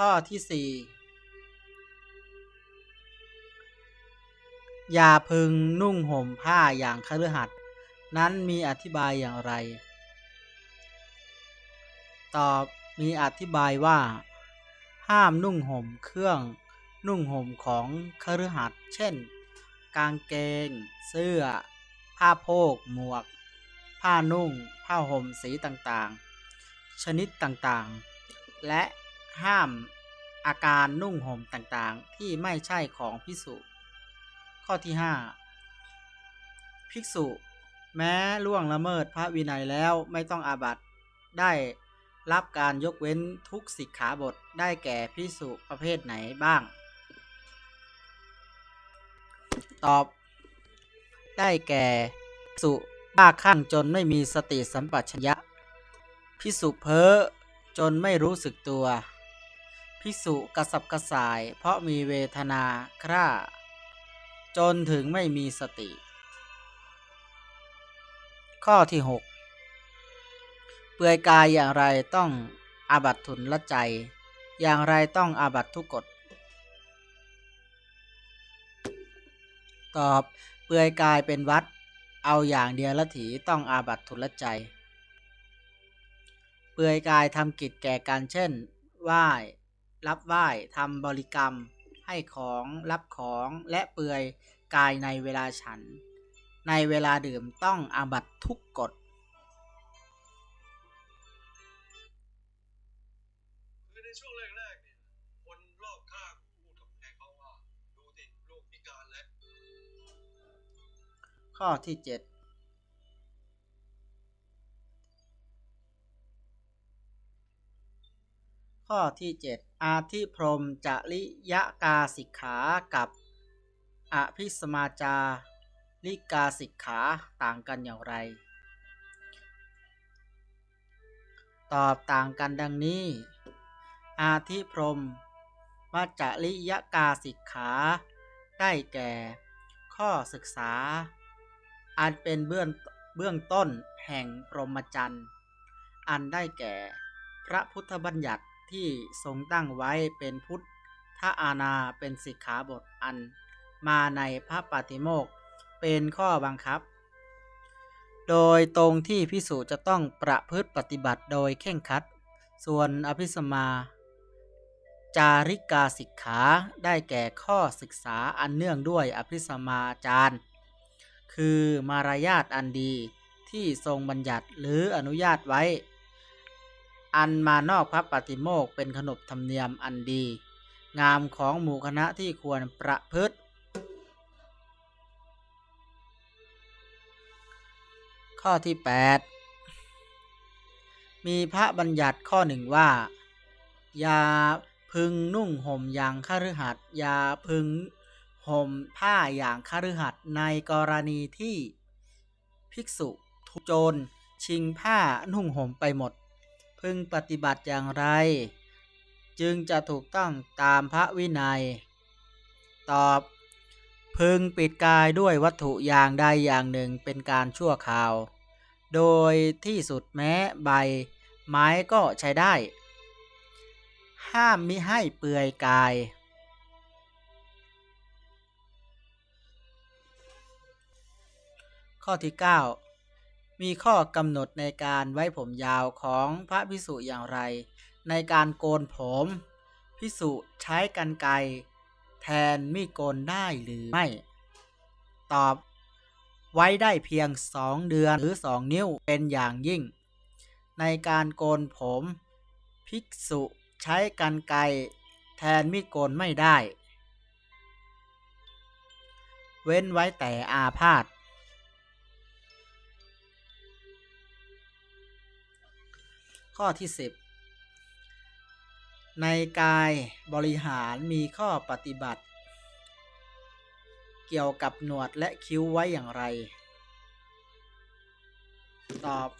ข้อที่สี่อย่าพึงนุ่งห่มผ้าอย่างคฤหัสถ์นั้นมีอธิบายอย่างไร ตอบมีอธิบายว่า ห้ามนุ่งห่มเครื่องนุ่งห่มของคฤหัสถ์เช่น กางเกง เสื้อ ผ้าโพก หมวก ผ้านุ่ง ผ้าห่มสีต่างๆ ชนิดต่างๆ และ ห้ามอาการนุ่งห่มต่างๆ ที่ไม่ใช่ของพิสุข้อที่ 5 ภิกษุ แม้ล่วงละเมิดพระวินัยแล้วไม่ต้องอาบัตได้รับการยกเว้นทุกสิกขาบทได้แก่พิสุประเภทไหนบ้าง ตอบ ได้แก่ภิกษุบ้าคลั่งจนไม่มีสติสัมปชัญญะ พิสุเพ้อจนไม่รู้สึกตัว ภิกษุกระสับกระส่าย เพราะมีเวทนาคร่า จนถึงไม่มีสติ ข้อที่ 6 เปลือยกายอย่างไรต้องอาบัตทุนละใจ อย่างไรต้องอาบัตทุกกฎตอบเปลือยกายเป็นวัด เอาอย่างเดียวละถีต้องอาบัตทุนละใจ เปลือยกายทำกิจแก่กันเช่น ไหว้ รับไหว้ทำบริกรรม ให้ของรับของและเปลือยกายในเวลาฉัน ในเวลาดื่มต้องอาบัตทุกกฎคือในช่วงแรกๆเนี่ยคนรอบข้างพูดกับแม่เขาว่าดูสิลูกพิการแล้วข้อที่7 ข้อที่ 7 อาทิพรมจริยกาสิกขากับ อภิสมาจาริกาสิกขาต่างกันอย่างไร ตอบต่างกันดังนี้ อาทิพรมมัจจริยกาสิกขา ได้แก่ ข้อศึกษา อันเป็นเบื้องเบื้องต้นแห่งพรหมจรรย์ อันได้แก่พระพุทธบัญญัติ ที่ทรงตั้งไว้เป็นพุทธอาณาเป็นสิกขาบทอัน มาในพระปาติโมกเป็นข้อบังคับ โดยตรงที่พิสูจจะต้องประพฤติปฏิบัติโดยเข่งคัด ส่วนอภิสมา จาริกาสิกขาได้แก่ข้อศึกษาอันเนื่องด้วยอภิสมาจารย์ คือมารยาทอันดีที่ทรงบัญญัติหรืออนุญาตไว้ อันมานอกพระปฏิโมกเป็นขนบธรรมเนียมอันดี งามของหมู่คณะที่ควรประพฤติ ข้อที่ 8 มีพระบัญญัติข้อหนึ่งว่า อย่าพึงนุ่งห่มอย่างคฤหัสถ์อย่าพึงห่มผ้าอย่างคฤหัสถ์ในกรณีที่ภิกษุทุโจรชิงผ้านุ่งห่มไปหมด พึงปฏิบัติอย่างไร จึงจะถูกต้องตามพระวินัย ตอบ พึงปิดกายด้วยวัตถุอย่างใดอย่างหนึ่งเป็นการชั่วคราว โดยที่สุดแม้ใบ ไม้ก็ใช้ได้ ห้ามมิให้เปลือยกาย ข้อที่ 9 มีข้อกำหนดในการไว้ผมยาวของพระพิสุอย่างไร ในการโกนผมพิสุใช้กันไกแทนมีดโกนได้หรือไม่ ตอบ ไว้ได้เพียงสองเดือนหรือสองนิ้วเป็นอย่างยิ่ง ในการโกนผม ภิกษุใช้กันไกแทนมีดโกนไม่ได้ เว้นไว้แต่อาพาธ ข้อที่ 10 ในกายบริหารมีข้อปฏิบัติ เกี่ยวกับหนวดและคิ้วไว้อย่างไร ตอบ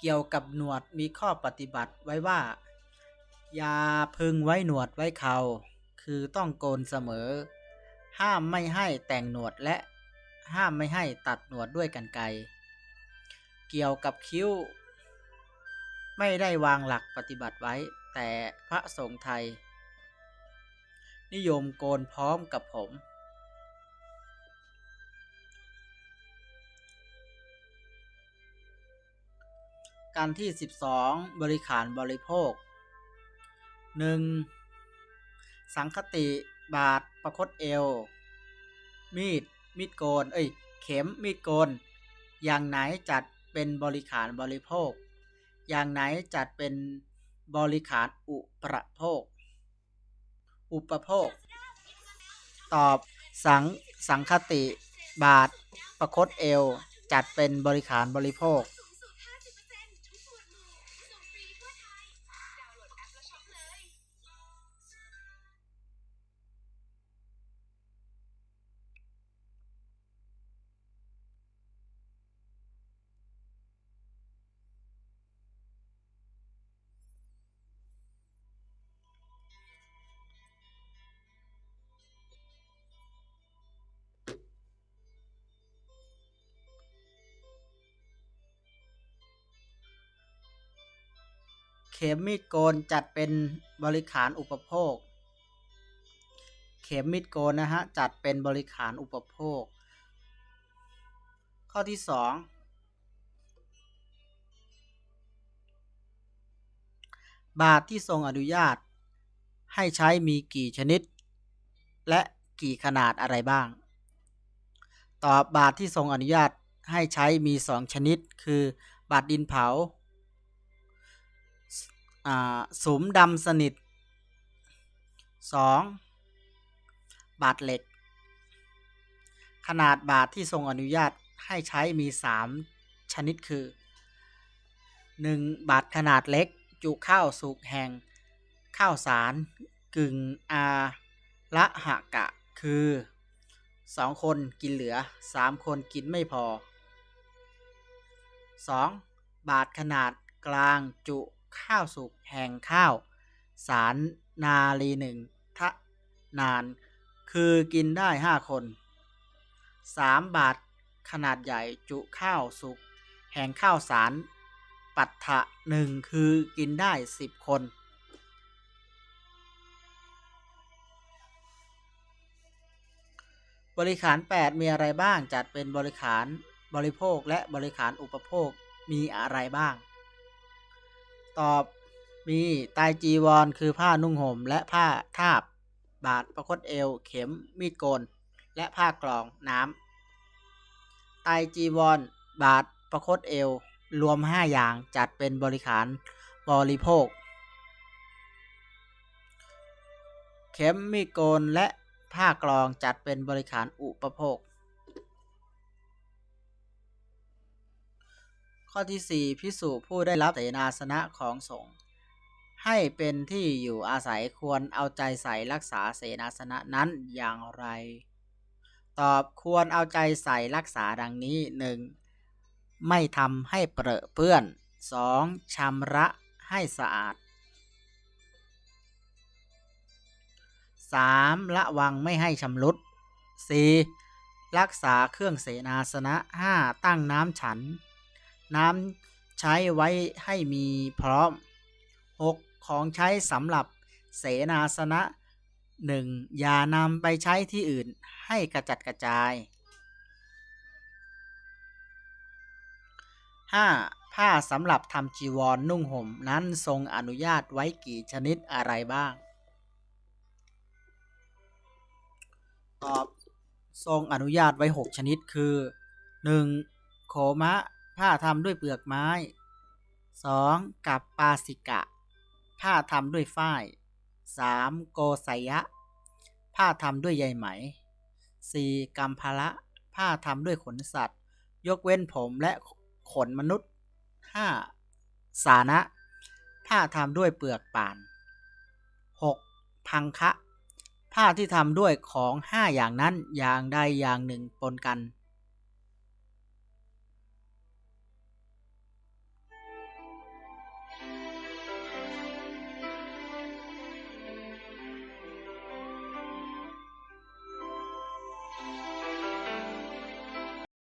เกี่ยวกับหนวดมีข้อปฏิบัติไว้ว่า อย่าพึงไว้หนวดไว้เขา คือต้องโกนเสมอ ห้ามไม่ให้แต่งหนวดและห้ามไม่ให้ตัดหนวดด้วยกันไกรเกี่ยวกับคิ้ว ไม่ได้วางหลักปฏิบัติไว้ แต่พระสงฆ์ไทย นิยมโกนพร้อมกับผม การที่ 12 บริขารบริโภค 1. สังคติบาทประคตเอว มีด มีดโกน เอ้ย เข็มมีดโกน อย่างไหนจัดเป็นบริขารบริโภค อย่างไหนจัดเป็นบริขารอุประโภค อุปโภค ตอบสังสังคติบาท ประคตเอว จัดเป็นบริขารบริโภค เข็มมีดโกนจัดเป็นบริขารอุปโภค เข็มมีดโกนนะฮะจัดเป็นบริขารอุปโภค ข้อที่สองบาทที่ทรงอนุญาต ให้ใช้มีกี่ชนิด และกี่ขนาดอะไรบ้าง ตอบบาทที่ทรงอนุญาตให้ใช้มีสองชนิด คือบาทดินเผาอ่า สุมดำสนิท 2. บาทเหล็ก ขนาดบาทที่ทรงอนุญาตให้ใช้มี 3 ชนิดคือ 1. บาทขนาดเล็ก จุข้าวสุกแห่ง ข้าวสาร กึ่งอาละหะกะ คือ 2 คนกินเหลือ 3 คนกินไม่พอ 2. บาทขนาดกลางจุ ข้าวสุกแห่งข้าว สารนาลีหนึ่งทะนาน คือกินได้5คน 3. บาทขนาดใหญ่จุข้าวสุกแห่งข้าวสาร ปัตถะหนึ่งคือกินได้10คนบริขาร 8 มีอะไรบ้าง จัดเป็นบริขารบริโภคและบริขารอุปโภคมีอะไรบ้าง ตอบมีไตรจีวรคือผ้านุ่งห่มและผ้าทาบบาทประคตเอว เข็มมีดโกน และผ้ากรองน้ำไตรจีวร บาทประคตเอว รวม5อย่างจัดเป็นบริขารบริโภค เข็มมีดโกนและผ้ากรองจัดเป็นบริขารอุปโภค ข้อที่ 4 พิสูจผู้ได้รับเสนาสนะของสงฆ์ให้เป็นที่อยู่อาศัยควรเอาใจใส่รักษาเสนาสนะนั้นอย่างไร ตอบควรเอาใจใส่รักษาดังนี้ 1. ไม่ทำให้เปรอะเปื้อน 2. ชำระให้สะอาด 3. ระวังไม่ให้ชำรุด 4. รักษาเครื่องเสนาสนะ 5. ตั้งน้ำฉัน น้ำใช้ไว้ให้มีพร้อม 6. ของใช้สำหรับเสนาสนะ 1. อย่านำไปใช้ที่อื่นให้กระจัดกระจาย 5. ผ้าสำหรับทำจีวรนนุ่งห่มนั้นทรงอนุญาตไว้กี่ชนิดอะไรบ้าง ตอบ ทรงอนุญาตไว้ 6 ชนิดคือ 1. โขมะ ผ้าทำด้วยเปลือกไม้ 2. กับปาสิกะ ผ้าทำด้วยฝ้าย 3. โกไสยะ ผ้าทำด้วยใยไหม 4. กัมพละ ผ้าทำด้วยขนสัตว์ ยกเว้นผมและขนมนุษย์ 5. สานะ ผ้าทำด้วยเปลือกป่าน 6. พังคะ ผ้าที่ทำด้วยของห้าอย่างนั้นอย่างใดอย่างหนึ่งปนกัน